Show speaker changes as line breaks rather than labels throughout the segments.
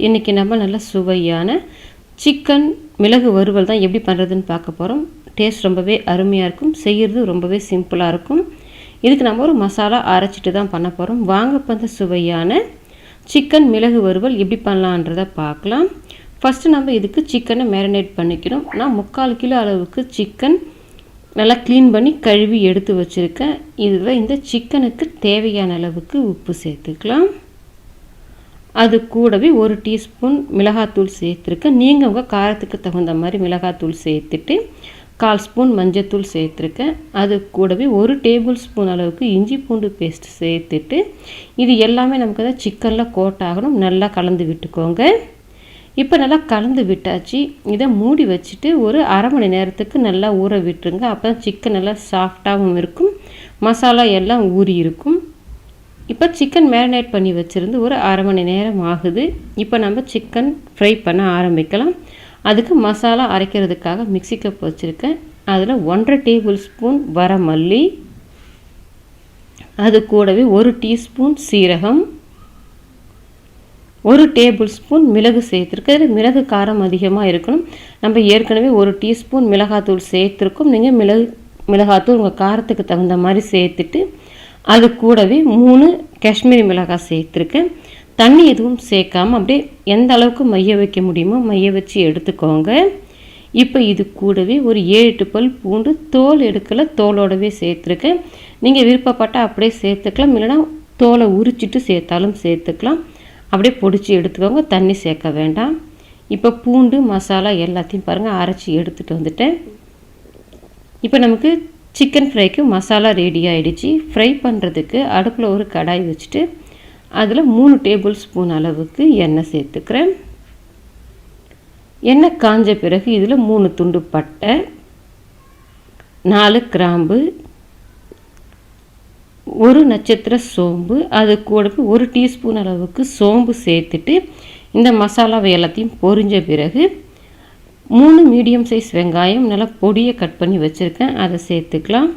இன்றைக்கி நம்ம நல்ல சுவையான சிக்கன் மிளகு வறுவல் தான் எப்படி பண்ணுறதுன்னு பார்க்க போகிறோம் டேஸ்ட் ரொம்பவே அருமையாக இருக்கும். செய்கிறது ரொம்பவே சிம்பிளாக இருக்கும். இதுக்கு நம்ம ஒரு மசாலா அரைச்சிட்டு தான் பண்ண போகிறோம் வாங்க பந்த சுவையான சிக்கன் மிளகு வறுவல் எப்படி பண்ணலான்றதை பார்க்கலாம். ஃபஸ்ட்டு நம்ம இதுக்கு சிக்கனை மேரினேட் பண்ணிக்கணும் நான் முக்கால் கிலோ அளவுக்கு சிக்கன் நல்லா க்ளீன் பண்ணி கழுவி எடுத்து வச்சுருக்கேன். இதில் இந்த சிக்கனுக்கு தேவையான அளவுக்கு உப்பு சேர்த்துக்கலாம். அது கூடவே ஒரு டீஸ்பூன் மிளகாத்தூள் சேர்த்துருக்கேன் நீங்கள் உங்கள் காரத்துக்கு தகுந்த மாதிரி மிளகாத்தூள் சேர்த்துட்டு கால் ஸ்பூன் மஞ்சத்தூள் சேர்த்துருக்கேன் அது கூடவே ஒரு டேபிள் ஸ்பூன் அளவுக்கு இஞ்சி பூண்டு பேஸ்ட் சேர்த்துட்டு இது எல்லாமே நமக்கு தான் சிக்கனில் கோட் ஆகணும் நல்லா கலந்து விட்டுக்கோங்க. இப்போ நல்லா கலந்து விட்டாச்சு. இதை மூடி வச்சுட்டு ஒரு அரை மணி நேரத்துக்கு நல்லா ஊற விட்டுருங்க. அப்போ தான் சிக்கன் நல்லா சாஃப்டாகவும் இருக்கும். மசாலா எல்லாம் ஊறி இருக்கும் இப்போ சிக்கன் மேரினேட் பண்ணி வச்சுருந்து ஒரு அரை மணி நேரம் ஆகுது. இப்போ நம்ம சிக்கன் ஃப்ரை பண்ண ஆரம்பிக்கலாம். அதுக்கு மசாலா அரைக்கிறதுக்காக மிக்சி கப் வச்சுருக்கேன். அதில் ஒன்றரை டேபிள் ஸ்பூன் வரமல்லி. அது கூடவே ஒரு டீஸ்பூன் சீரகம். ஒரு டேபிள் ஸ்பூன் மிளகு சேர்த்துருக்கு அதில் மிளகு காரம் அதிகமாக இருக்கணும். நம்ம ஏற்கனவே ஒரு டீஸ்பூன் மிளகாத்தூள் சேர்த்துருக்கோம். நீங்கள் மிளகு மிளகாத்தூள் உங்கள் காரத்துக்கு தகுந்த மாதிரி சேர்த்துட்டு அது கூடவே மூணு காஷ்மீரி மிளகாய் சேர்த்துருக்கேன். தண்ணி எதுவும் சேர்க்காம அப்படியே எந்த அளவுக்கு மைய வைக்க முடியுமோ மைய வச்சு எடுத்துக்கோங்க. இப்போ இது கூடவே ஒரு ஏழு எட்டு பல் பூண்டு தோல் எடுக்கலை தோலோடவே சேர்த்துருக்கேன். நீங்கள் விருப்பப்பட்டால் அப்படியே சேர்த்துக்கலாம் இல்லைனா தோலை உரிச்சிட்டு சேர்த்தாலும் சேர்த்துக்கலாம். அப்படியே பொடிச்சு எடுத்துக்கோங்க தண்ணி சேர்க்க வேண்டாம். இப்போ பூண்டு மசாலா எல்லாத்தையும் பாருங்கள் அரைச்சி எடுத்துகிட்டு வந்துட்டேன். இப்போ நமக்கு சிக்கன் ஃப்ரைக்கு மசாலா ரெடி ஆகிடுச்சு ஃப்ரை பண்ணுறதுக்கு அடுப்பில் ஒரு கடாய் வச்சுட்டு அதில் மூணு டேபிள் ஸ்பூன் அளவுக்கு எண்ணெய் சேர்த்துக்கிறேன். எண்ணெய் காஞ்ச பிறகு இதில் மூணு துண்டு பட்டை நாலு கிராம்பு ஒரு நட்சத்திர சோம்பு அது கூட ஒரு டீஸ்பூன் அளவுக்கு சோம்பு சேர்த்துட்டு இந்த மசாலாவை எல்லாத்தையும் பொரிஞ்ச பிறகு மூணு மீடியம் சைஸ் வெங்காயம் நல்லா பொடியை கட் பண்ணி வச்சுருக்கேன். அதை சேர்த்துக்கலாம்.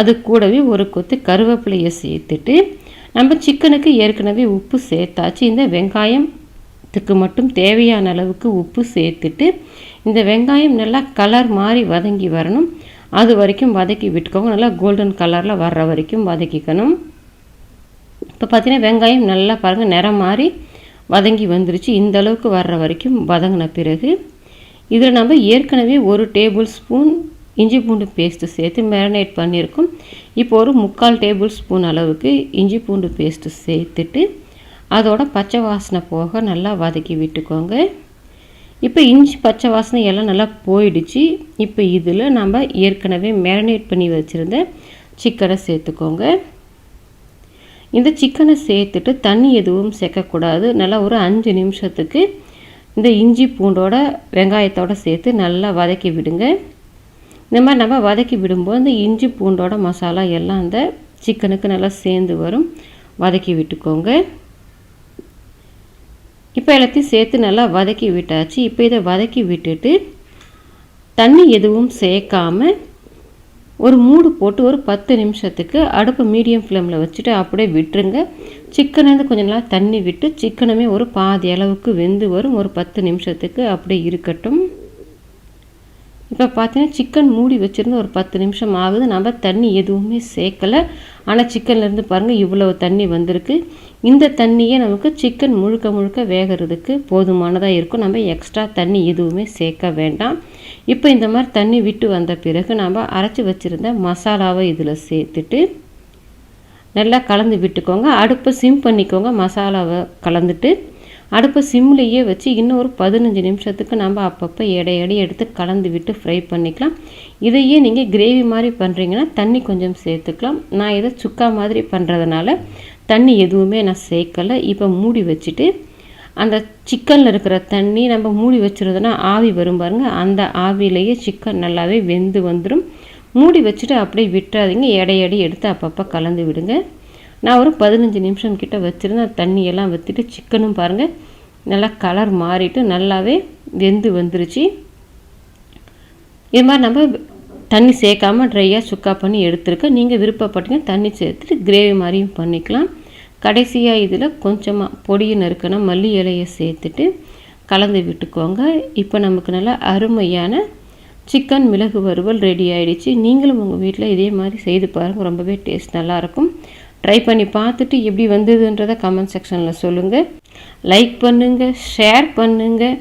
அது கூடவே ஒரு கொத்து கருவேப்பிலையை சேர்த்துட்டு நம்ம சிக்கனுக்கு ஏற்கனவே உப்பு சேர்த்தாச்சு. இந்த வெங்காயத்துக்கு மட்டும் தேவையான அளவுக்கு உப்பு சேர்த்துட்டு இந்த வெங்காயம் நல்லா கலர் மாதிரி வதங்கி வரணும். அது வரைக்கும் வதக்கி விட்டுக்கோங்க. நல்லா கோல்டன் கலரில் வர்ற வரைக்கும் வதக்கிக்கணும். இப்போ பார்த்தீங்கன்னா வெங்காயம் நல்லா பாருங்கள் நிறம் மாதிரி வதங்கி வந்துருச்சு. இந்த அளவுக்கு வர்ற வரைக்கும் வதங்கின பிறகு இதில் நம்ம ஏற்கனவே ஒரு டேபிள் ஸ்பூன் இஞ்சி பூண்டு பேஸ்ட்டு சேர்த்து மேரினேட் பண்ணியிருக்கோம். இப்போ ஒரு முக்கால் டேபிள் ஸ்பூன் அளவுக்கு இஞ்சி பூண்டு பேஸ்ட்டு சேர்த்துட்டு அதோட பச்சை வாசனை போக நல்லா வதக்கி விட்டுக்கோங்க. இப்போ இஞ்சி பச்சை வாசனை எல்லாம் நல்லா போயிடுச்சு. இப்போ இதில் நம்ம ஏற்கனவே மேரினேட் பண்ணி வச்சுருந்த சிக்கனை சேர்த்துக்கோங்க. இந்த சிக்கனை சேர்த்துட்டு தண்ணி எதுவும் சேர்க்கக்கூடாது. நல்லா ஒரு அஞ்சு நிமிஷத்துக்கு இந்த இஞ்சி பூண்டோட வெங்காயத்தோடு சேர்த்து நல்லா வதக்கி விடுங்க. இந்த மாதிரி நம்ம வதக்கி விடும்போது இந்த இஞ்சி பூண்டோட மசாலா எல்லாம் அந்த சிக்கனுக்கு நல்லா சேர்ந்து வரும். வதக்கி விட்டுக்கோங்க. இப்போ எல்லாத்தையும் சேர்த்து நல்லா வதக்கி விட்டாச்சு. இப்போ இதை வதக்கி விட்டுட்டு தண்ணி எதுவும் சேர்க்காமல் ஒரு மூடு போட்டு ஒரு பத்து நிமிஷத்துக்கு அடுப்பு மீடியம் ஃப்ளேமில் வச்சுட்டு அப்படியே விட்டுருங்க. சிக்கன்லேருந்து கொஞ்சம் நல்லா தண்ணி விட்டு சிக்கனுமே ஒரு பாதி அளவுக்கு வெந்து வரும். ஒரு பத்து நிமிஷத்துக்கு அப்படியே இருக்கட்டும். இப்போ பார்த்தீங்கன்னா சிக்கன் மூடி வச்சுருந்து ஒரு பத்து நிமிஷம் ஆகுது. நம்ம தண்ணி எதுவுமே சேர்க்கலை. ஆனால் சிக்கன்லேருந்து பாருங்கள் இவ்வளோ தண்ணி வந்திருக்கு. இந்த தண்ணியே நமக்கு சிக்கன் முழுக்க முழுக்க வேகிறதுக்கு போதுமானதாக இருக்கும். நம்ம எக்ஸ்ட்ரா தண்ணி எதுவுமே சேர்க்க வேண்டாம். இப்போ இந்த மாதிரி தண்ணி விட்டு வந்த பிறகு நாம் அரைச்சி வச்சுருந்த மசாலாவை இதில் சேர்த்துட்டு நல்லா கலந்து விட்டுக்கோங்க. அடுப்பை சிம் பண்ணிக்கோங்க. மசாலாவை கலந்துட்டு அடுப்பை சிம்லேயே வச்சு இன்னும் ஒரு பதினஞ்சு நிமிஷத்துக்கு நம்ம அப்பப்போ எடை எடை எடுத்து கலந்து விட்டு ஃப்ரை பண்ணிக்கலாம். இதையே நீங்கள் கிரேவி மாதிரி பண்ணுறீங்கன்னா தண்ணி கொஞ்சம் சேர்த்துக்கலாம். நான் இதை சுக்கா மாதிரி பண்ணுறதுனால தண்ணி எதுவுமே நான் சேர்க்கலை. இப்போ மூடி வச்சுட்டு அந்த சிக்கனில் இருக்கிற தண்ணி நம்ம மூடி வச்சுருந்தோன்னா ஆவி வரும் பாருங்கள் அந்த ஆவிலேயே சிக்கன் நல்லாவே வெந்து வந்துடும் மூடி வச்சுட்டு அப்படியே விட்டுறாதீங்க. எடையடி எடுத்து அப்பப்போ கலந்து விடுங்க. நான் ஒரு பதினஞ்சு நிமிஷம் கிட்ட வச்சுருந்தேன். தண்ணியெல்லாம் வச்சுட்டு சிக்கனும் பாருங்கள் நல்லா கலர் மாறிட்டு நல்லாவே வெந்து வந்துருச்சு. இது மாதிரி நம்ம தண்ணி சேர்க்காமல் ட்ரையாக சுக்கா பண்ணி எடுத்துருக்கேன் நீங்கள் விருப்பப்பட்டீங்க தண்ணி சேர்த்துட்டு கிரேவி மாதிரியும் பண்ணிக்கலாம். கடைசியாக இதில் கொஞ்சமாக பொடியை நறுக்கின மல்லி இலையை சேர்த்துட்டு கலந்து விட்டுக்கோங்க. இப்போ நமக்கு நல்லா அருமையான சிக்கன் மிளகு வறுவல் ரெடி ஆகிடுச்சு நீங்களும் உங்கள் வீட்டில் இதே மாதிரி செய்து பாருங்கள் ரொம்பவே டேஸ்ட் நல்லாயிருக்கும் ட்ரை பண்ணி பார்த்துட்டு எப்படி வந்ததுன்றதை கமெண்ட் செக்ஷனில் சொல்லுங்கள் லைக் பண்ணுங்கள் ஷேர் பண்ணுங்கள்